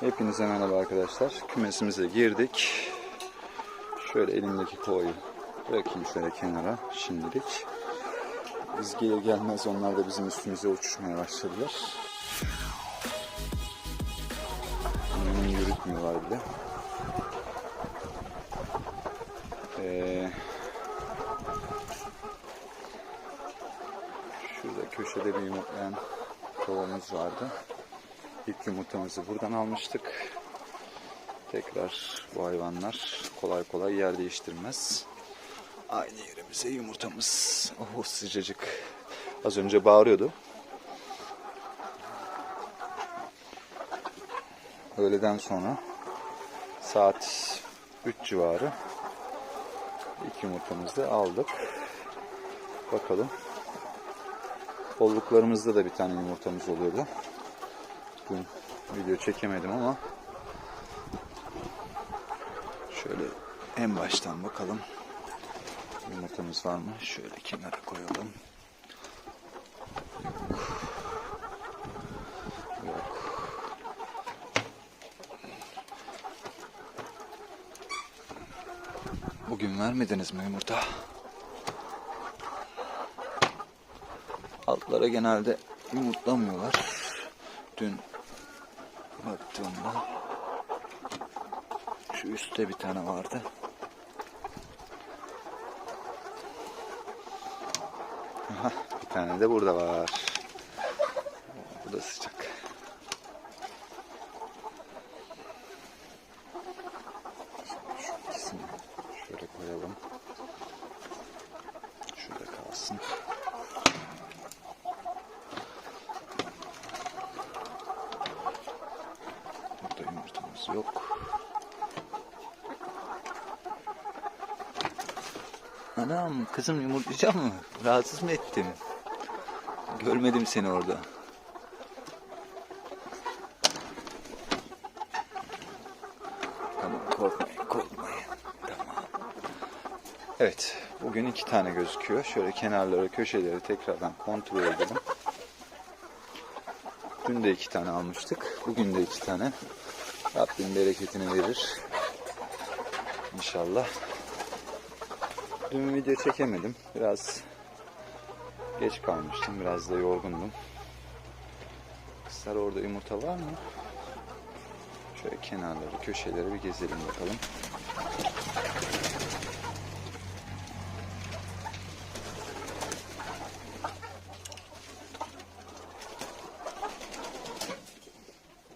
Hepinize merhaba arkadaşlar. Kümesimize girdik. Şöyle elimdeki kovayı bırakayım şöyle kenara şimdilik. Gelir gelmez onlar da bizim üstümüze uçuşmaya başladılar. Annemin yürütmüyorlar bile. Ee, şurada köşede bir yumurtlayan kovamız vardı. İlk yumurtamızı buradan almıştık. Tekrar bu hayvanlar kolay kolay yer değiştirmez. Aynı yerimize yumurtamız. Oh sıcacık. Az önce bağırıyordu. Öğleden sonra saat 3 civarı ilk yumurtamızı aldık. Bakalım. Kolluklarımızda da bir tane yumurtamız oluyordu. Dün video çekemedim ama şöyle en baştan bakalım. Yumurtamız var mı? Şöyle kenara koyalım. Bugün vermediniz mi yumurta? Altlara genelde yumurtlamıyorlar. Dün baktığımda şu üstte bir tane vardı. Aha, bir tane de burada var. Bu da sıcak. Şu ikisini şöyle koyalım. Şurada kalsın. Burada yumurtamız yok. Anam kızım yumurtlayacak mı? Rahatsız mı ettim? Görmedim seni orada. Tamam korkmayın korkmayın. Tamam. Evet bugün iki tane gözüküyor. Şöyle kenarları köşeleri tekrardan kontrol edelim. Dün de iki tane almıştık. Bugün de iki tane. Rabbim bereketini verir. İnşallah. Dün video çekemedim. Biraz geç kalmıştım. Biraz da yorgundum. Kızlar orada yumurta var mı? Şöyle kenarları, köşeleri bir gezelim bakalım.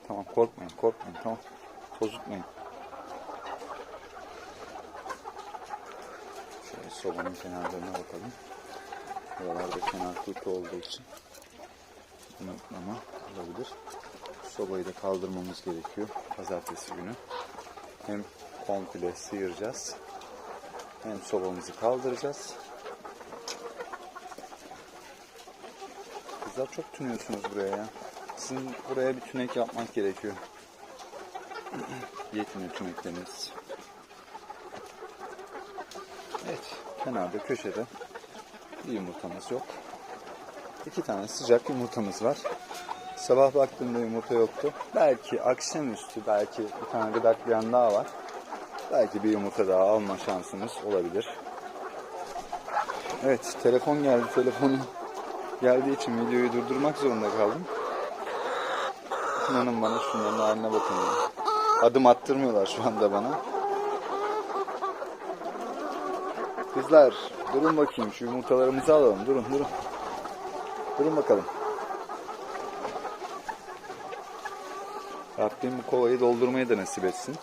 Tamam korkmayın, korkmayın. Tamam. Tozutmayın. Şöyle sobanın kenarlarına bakalım. Buralarda kenar kuytu olduğu için unutmama olabilir. Sobayı da kaldırmamız gerekiyor pazartesi günü. Hem komple sıyıracağız. Hem sobamızı kaldıracağız. Kızlar çok tünüyorsunuz buraya ya. Sizin buraya bir tünek yapmak gerekiyor. Yetmiyor tünekleriniz. Evet, kenarda köşede bir yumurtamız yok. İki tane sıcak yumurtamız var. Sabah baktığımda yumurta yoktu. Belki akşamüstü belki bir tane gıdaklayan daha var. Belki bir yumurta daha alma şansımız olabilir. Evet, telefon geldi. Telefonu geldiği için videoyu durdurmak zorunda kaldım. İnanın bana şunların haline bakın. ya. Adım attırmıyorlar şu anda bana. Kızlar durun bakayım şu yumurtalarımızı alalım. Durun durun. Durun bakalım. Rabbim bu kovayı doldurmayı da nasip etsin.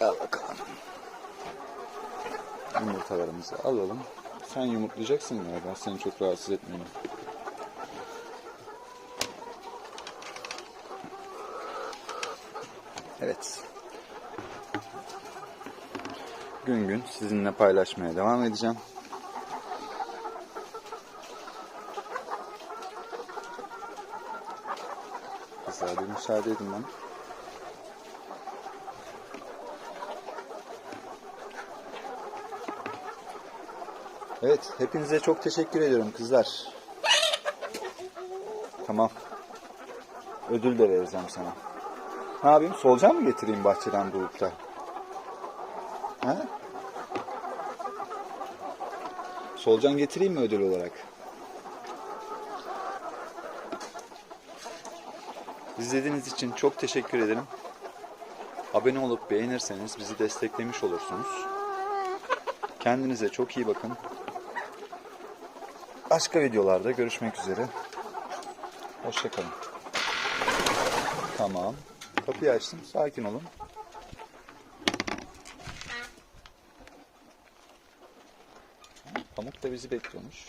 Al bakalım. Yumurtalarımızı alalım. Sen yumurtlayacaksın ya. Ben seni çok rahatsız etmeyeyim. Evet. Gün gün sizinle paylaşmaya devam edeceğim. Bir müsaade edin bana. Evet, hepinize çok teşekkür ediyorum kızlar. Tamam. Ödül de vereceğim sana. Ne yapayım? Solucan mı getireyim bahçeden bulup da? Ha? Solucan getireyim mi ödül olarak? İzlediğiniz için çok teşekkür ederim. Abone olup beğenirseniz bizi desteklemiş olursunuz. Kendinize çok iyi bakın. Başka videolarda görüşmek üzere. Hoşçakalın. Tamam. Kapıyı açtım. Sakin olun. Pamuk da bizi bekliyormuş.